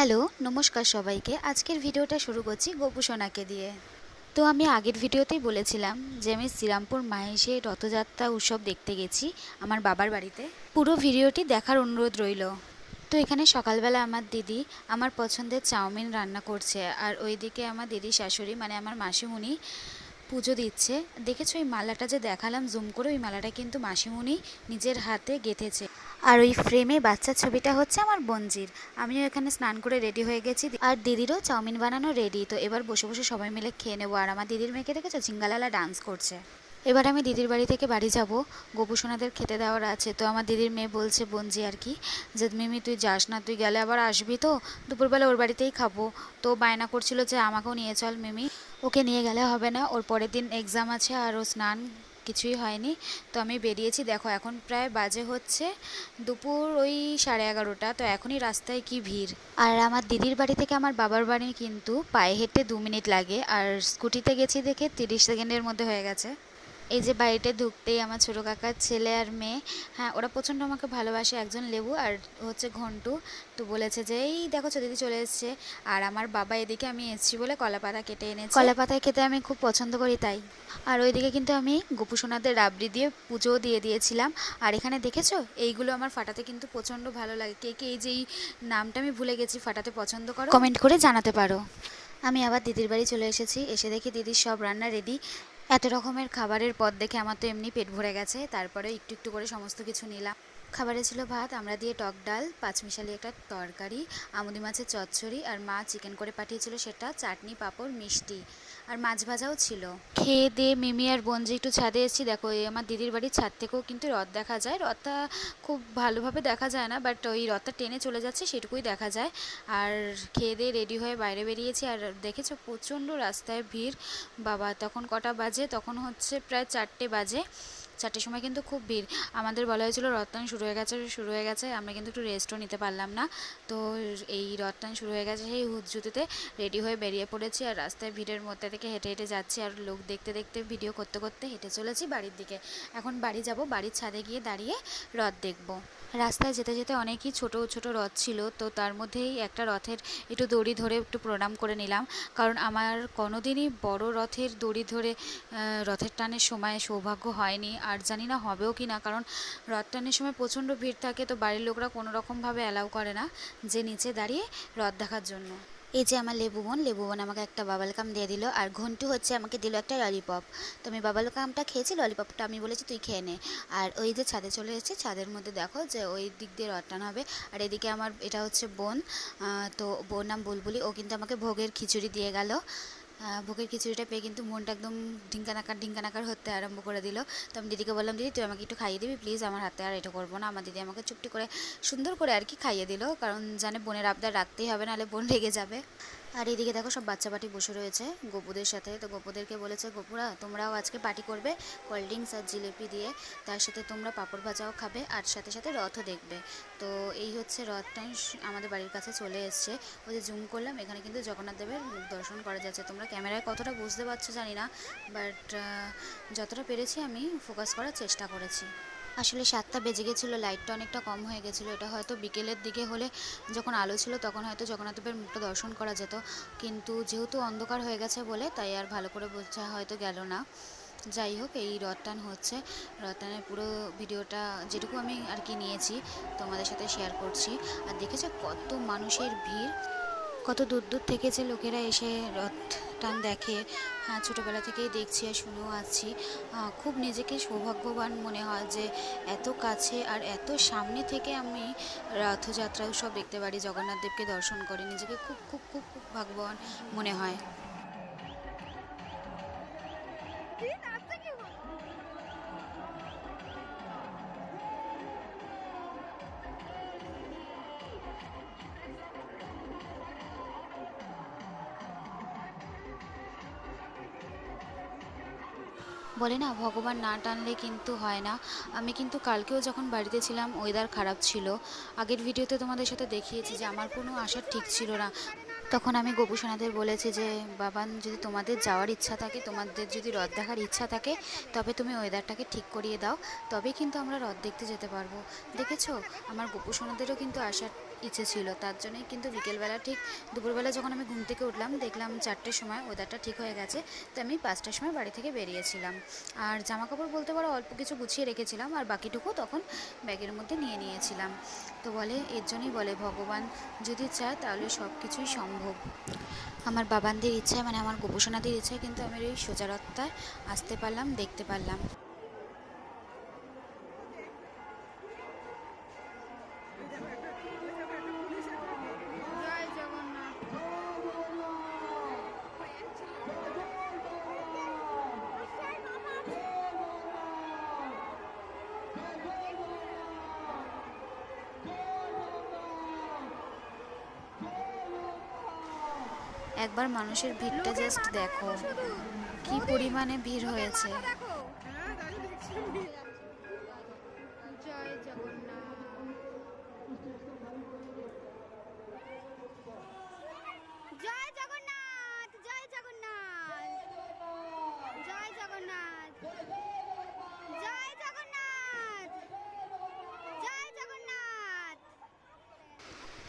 Hello, নমস্কার সবাইকে। আজকের ভিডিওটা শুরু করছি গোপুসোনাকে দিয়ে। তো আমি আগের ভিডিওতেই বলেছিলাম যে আমি শ্রীরামপুর মাহেশে রথযাত্রা উৎসব দেখতে গেছি আমার বাবার বাড়িতে। পুরো ভিডিওটি দেখার অনুরোধ রইল। তো এখানে সকালবেলা আমার দিদি আমার পছন্দের চাউমিন রান্না করছে আর ওইদিকে আমার দিদি শাশুড়ি মানে আমার মাসিমণি পুজো দিচ্ছে। দেখেছ ওই মালাটা যে দেখালাম, জুম করে ওই মালাটা কিন্তু মাসিমণি নিজের হাতে গেঁথেছে। আর ওই ফ্রেমে বাচ্চার ছবিটা হচ্ছে আমার বঞ্জির আমিও এখানে স্নান করে রেডি হয়ে গেছি। আর দিদিরও চাউমিন বানানো রেডি। তো এবার বসে বসে সবাই মিলে খেয়ে নেব। আর আমার দিদির মেয়েকে দেখেছ ঝিঙ্গালালা ডান্স করছে। এবার আমি দিদির বাড়ি থেকে বাড়ি যাব। গোপুসোনাদের খেতে দেওয়ার আছে। তো আমার দিদির মেয়ে বলছে বঞ্জি আর কি, যে মিমি তুই যাস না, তুই গেলে আবার আসবি তো? দুপুরবেলা ওর বাড়িতেই খাব। তো বায়না করছিল যে, আমাকেও নিয়ে চল মিমি। ওকে নিয়ে গেলে হবে না। ওর পরের দিন এক্সাম আছে আর ও স্নান কিছুই হয়নি। তো আমি বেরিয়েছি। দেখো, এখন প্রায় বাজে হচ্ছে দুপুর ওই সাড়ে এগারোটা। তো এখনই রাস্তায় কি ভিড়? আর আমার দিদির বাড়ি থেকে আমার বাবার বাড়ি কিন্তু পায়ে হেঁটে দু মিনিট লাগে। আর স্কুটিতে গেছি দেখে তিরিশ সেকেন্ডের মধ্যে হয়ে গেছে। এই যে বাড়িতে ঢুকতেই আমার ছোটো কাকার ছেলে আর মেয়ে হ্যাঁ ওরা প্রচণ্ড আমাকে ভালোবাসে একজন লেবু আর হচ্ছে ঘন্টু। তো বলেছে যে এই দেখো দিদি চলে এসছে। আর আমার বাবা এদিকে আমি এসেছি বলে কলা পাতা কেটে এনেছে। কলা পাতা খেতে আমি খুব পছন্দ করি তাই। আর ওইদিকে কিন্তু আমি গোপুসোনাদের রাবড়ি দিয়ে পুজোও দিয়ে দিয়েছিলাম। আর এখানে দেখেছ? এইগুলো আমার ফাটাতে কিন্তু প্রচণ্ড ভালো লাগে। কে কে এই যে এই নামটা আমি ভুলে গেছি ফাটাতে পছন্দ করো? কমেন্ট করে জানাতে পারো। আমি আবার দিদির বাড়ি চলে এসেছি। এসে দেখি দিদির সব রান্না রেডি এত রকমের খাবারের পদ দেখে আমার তো এমনি পেট ভরে গেছে। তারপরে একটু একটু করে সমস্ত কিছু নিলাম। খাবারে ছিল ভাত, আমরা দিয়ে টক ডাল, পাঁচমিশালি একটা তরকারি, আমুদি মাছের চচ্চড়ি, আর মা চিকেন করে পাঠিয়েছিল সেটা, চাটনি, পাঁপড়, মিষ্টি, আর মাছ ভাজাও ছিল। খেয়ে দিয়ে মিমি আর বঞ্জি একটু ছাদে এসেছি, দেখো এই আমার দিদির বাড়ির ছাদ থেকেও কিন্তু রথ দেখা যায়। রথটা খুব ভালোভাবে দেখা যায় না বাট ওই রথটা টেনে চলে যাচ্ছে, সেটুকুই দেখা যায়। আর খেয়ে দিয়ে রেডি হয়ে বাইরে বেরিয়েছি, আর দেখেছ প্রচণ্ড রাস্তায় ভিড়। বাবা, তখন কটা বাজে? তখন হচ্ছে প্রায় চারটে বাজে। চারটের সময় কিন্তু খুব ভিড়। আমাদের বলা হয়েছিল রথটান শুরু হয়ে গেছে, শুরু হয়ে গেছে, আমরা কিন্তু একটু রেস্টও নিতে পারলাম না। তো এই রথটান শুরু হয়ে গেছে, সেই হুজ্জুতিতে রেডি হয়ে বেরিয়ে পড়েছি আর রাস্তায় ভিড়ের মধ্যে থেকে হেঁটে হেঁটে যাচ্ছি আর লোক দেখতে দেখতে ভিডিও করতে করতে হেঁটে চলেছি বাড়ির দিকে। এখন বাড়ি যাব, বাড়ির ছাদে গিয়ে দাঁড়িয়ে রথ দেখব। রাস্তায় যেতে যেতে অনেকই ছোট ছোট রথ ছিল। তো তার মধ্যেই একটা রথের একটু দড়ি ধরে একটু প্রণাম করে নিলাম। কারণ আমার কোনোদিনই বড় রথের দড়ি ধরে রথের টানের সময় সৌভাগ্য হয়নি। আর জানি না হবেও কি না কারণ রথ টানের সময় প্রচণ্ড ভিড় থাকে, তো বাড়ির লোকরা কোনো রকমভাবে অ্যালাউ করে না যে নিচে দাঁড়িয়ে রথ দেখার জন্য। এই যে আমার লেবু বোন লেবু বোন আমাকে একটা বাবালকাম দিয়ে দিল আর ঘন্টু হচ্ছে আমাকে দিল একটা ললিপপ। তো আমি বাবালকামটা খেয়েছি, ললিপপটা আমি বলেছি তুই খেয়ে নে। আর ওই যে ছাদে চলে এসেছে, ছাদের মধ্যে দেখো যে ওই দিক দিয়ে রটান হবে। আর এদিকে আমার, এটা হচ্ছে বোন তো বোন নাম বুলবুলি, ও কিন্তু আমাকে ভোগের খিচুড়ি দিয়ে গেল। ভোগের খিচুড়িটা পেয়ে কিন্তু মনটা একদম ঢিঙ্কানাকার ঢিঙ্কানাকার হতে আরম্ভ করে দিল। তো আমি দিদিকে বললাম, দিদি, তুই আমাকে একটু খাইয়ে দিবি প্লিজ আমার হাতে আর এটা করব না। আমার দিদি আমাকে চুপটি করে সুন্দর করে আর কি খাইয়ে দিল, কারণ জানে বোনের আবদার রাখতেই হবে, নাহলে বোন রেগে যাবে। আর এদিকে দেখো সব বাচ্চা পাটি বসে রয়েছে। গপুদের সাথে। তো গপুদেরকে বলেছে, গপুরা, তোমরাও আজকে পার্টি করবে কোল্ড ড্রিঙ্কস আর জিলিপি দিয়ে। তার সাথে তোমরা পাঁপড় ভাজাও খাবে আর সাথে সাথে রথও দেখবে। তো এই হচ্ছে রথটা। আমাদের বাড়ির কাছে চলে এসছে। ওই যে জুম করলাম, এখানে কিন্তু জগন্নাথ দেবের দর্শন করা যাচ্ছে। তোমরা ক্যামেরায় কতটা বুঝতে পারছ জানি না বাট যতটা পেরেছি আমি ফোকাস করার চেষ্টা করেছি। আসলে সাতটা বেজে গেছিল লাইটটা অনেকটা কম হয়ে গেছিল। এটা হয়তো বিকেলের দিকে হলে যখন আলো ছিল তখন হয়তো জগন্নাথদেবের মুখটা দর্শন করা যেত। কিন্তু যেহেতু অন্ধকার হয়ে গেছে বলে তাই আর ভালো করে বোঝা হয়তো গেল না। যাই হোক, এই রথটান হচ্ছে। রথটানের পুরো ভিডিওটা যেটুকু আমি আর কি নিয়েছি, তোমাদের সাথে শেয়ার করছি। আর দেখেছ কত মানুষের ভিড়? কত দূর দূর থেকে যে লোকেরা এসে রথ টান দেখে হ্যাঁ ছোটোবেলা থেকেই দেখছি আর শুনেও আছি। খুব নিজেকে সৌভাগ্যবান মনে হয় যে এত কাছে আর এত সামনে থেকে আমি রথযাত্রা সব দেখতে পারি। জগন্নাথ দেবকে দর্শন করে নিজেকে খুব খুব খুব খুব ভাগ্যবান মনে হয়। বলে না, ভগবান না টানলে কিন্তু হয় না। আমি কিন্তু কালকেও যখন বাড়িতে ছিলাম ওয়েদার খারাপ ছিল। আগের ভিডিওতে তোমাদের সাথে দেখিয়েছি যে আমার কোনো আশা ঠিক ছিল না। তখন আমি গোপুসোনাদের বলেছি যে বাবান যদি তোমাদের যাওয়ার ইচ্ছা থাকে, তোমাদের যদি রথ দেখার ইচ্ছা থাকে, তবে তুমি ওয়েদারটাকে ঠিক করিয়ে দাও তবে কিন্তু আমরা রথ দেখতে যেতে পারব। দেখেছ? আমার গোপুসোনাদেরও কিন্তু আসার ইচ্ছে ছিল। তার জন্যই কিন্তু বিকেলবেলা ঠিক দুপুরবেলা যখন আমি ঘুম থেকে উঠলাম, দেখলাম চারটের সময় ওয়েদারটা ঠিক হয়ে গেছে তো আমি পাঁচটার সময় বাড়ি থেকে বেরিয়েছিলাম। আর জামা কাপড় বলতে পারো, অল্প কিছু গুছিয়ে রেখেছিলাম আর বাকিটুকু তখন ব্যাগের মধ্যে নিয়ে নিয়েছিলাম। তো বলে, এর জন্যই বলে, ভগবান যদি চায় তাহলে সব কিছুই সম্ভব। আমার বাবানদের ইচ্ছায় মানে আমার গোপসোনাদের ইচ্ছায় কিন্তু আমি এই সোজারত্তায় আসতে পারলাম, দেখতে পারলাম। একবার মানুষের ভিড়টা জাস্ট দেখো। কি পরিমাণে ভিড় হয়েছে।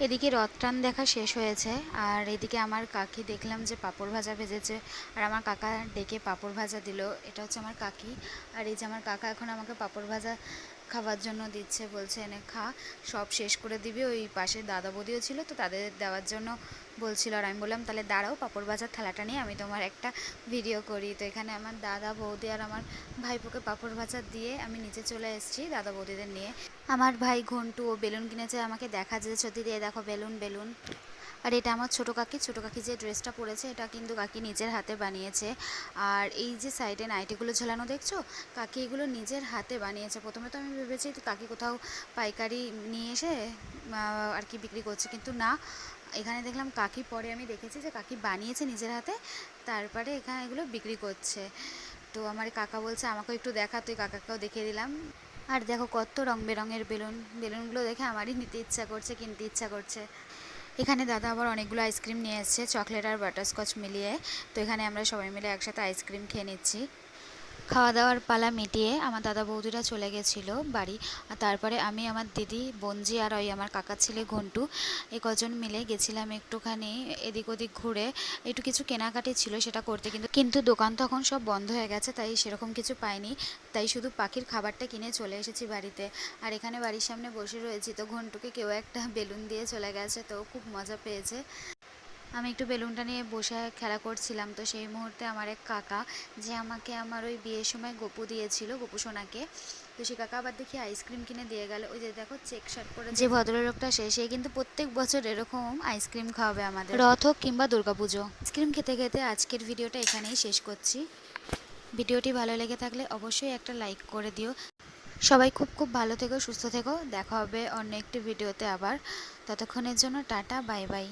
এদিকে রথটান দেখা শেষ হয়েছে, আর এদিকে আমার কাকি দেখলাম যে পাঁপড় ভাজা ভেজেছে, আর আমার কাকা ডেকে পাঁপড় ভাজা দিল। এটা হচ্ছে আমার কাকি, আর এই যে আমার কাকা এখন আমাকে পাঁপড় ভাজা খাওয়ার জন্য দিচ্ছে বলছে, এনে খা, সব শেষ করে দিবি। ওই পাশে দাদা বৌদিও ছিল তো তাদের দেওয়ার জন্য বলছিল আর আমি বললাম, তাহলে দাঁড়াও, পাঁপড় ভাজার থালাটা নিয়ে আমি তোমার একটা ভিডিও করি। তো এখানে আমার দাদা বৌদি আর আমার ভাইপোকে পাপড় ভাজা দিয়ে আমি নিচে চলে এসেছি দাদা বৌদিদের নিয়ে। আমার ভাই ঘন্টু ও বেলুন কিনেছে, আমাকে দেখা যে সত্যি দিয়ে দেখো বেলুন বেলুন। আর এটা আমার ছোটো কাকি ছোটো কাকি যে ড্রেসটা পরেছে, এটা কিন্তু কাকি নিজের হাতে বানিয়েছে। আর এই যে সাইডে নাইটিগুলো ঝোলানো দেখছ? কাকি এগুলো নিজের হাতে বানিয়েছে। প্রথমে তো আমি ভেবেছি কাকি কোথাও পাইকারি নিয়ে এসে আর কি বিক্রি করছে, কিন্তু না। এখানে দেখলাম কাকি পরে আমি দেখেছি যে কাকি বানিয়েছে নিজের হাতে, তারপরে এখানে এগুলো বিক্রি করছে। তো আমার কাকা বলছে, আমাকেও একটু দেখা, তুই কাকাকেও দেখিয়ে দিলাম। আর দেখো কত রং বেরঙের বেলুন। বেলুনগুলো দেখে আমারই নিতে ইচ্ছা করছে, কিনতে ইচ্ছা করছে। এখানে দাদা আবার অনেকগুলো আইসক্রিম নিয়ে এসছে চকলেট আর বাটারস্কচ মিলিয়ে। তো এখানে আমরা সবাই মিলে একসাথে আইসক্রিম খেয়ে নিচ্ছি। খাওয়া দাওয়ার পালা মিটিয়ে আমার দাদা বৌদিরা চলে গেছিল বাড়ি। আর তারপরে আমি আমার দিদি বঞ্জি আর ওই আমার কাকার ছেলে ঘন্টু এই কজন মিলে গেছিলাম একটুখানি এদিক ওদিক ঘুরে। একটু কিছু কেনাকাটি ছিল সেটা করতে কিন্তু কিন্তু দোকান তখন সব বন্ধ হয়ে গেছে, তাই সেরকম কিছু পাইনি। তাই শুধু পাখির খাবারটা কিনে চলে এসেছি বাড়িতে। আর এখানে বাড়ির সামনে বসে রয়েছি তো ঘন্টুকে কেউ একটা বেলুন দিয়ে চলে গেছে তো খুব মজা পেয়েছে। আমি একটু বেলুনটা নিয়ে বসে খেলা করছিলাম তো সেই মুহূর্তে আমার এক কাকা যে আমাকে আমার ওই বিয়ের সময় গপু দিয়েছিল গপু সোনাকে তো সেই কাকা আবার দেখি আইসক্রিম কিনে দিয়ে গেল। ওই যে দেখো চেক শার্ট পরে যে ভদ্রলোকটা সে সে কিন্তু প্রত্যেক বছর এরকম আইসক্রিম খাওয়াবে আমাদের। রথ হোক কিংবা দুর্গাপুজো আইসক্রিম খেতে খেতে আজকের ভিডিওটা এখানেই শেষ করছি। ভিডিওটি ভালো লেগে থাকলে অবশ্যই একটা লাইক করে দিও। সবাই খুব খুব ভালো থেকো সুস্থ থেকো। দেখা হবে অন্য একটি ভিডিওতে আবার। ততক্ষণের জন্য টাটা বাই বাই।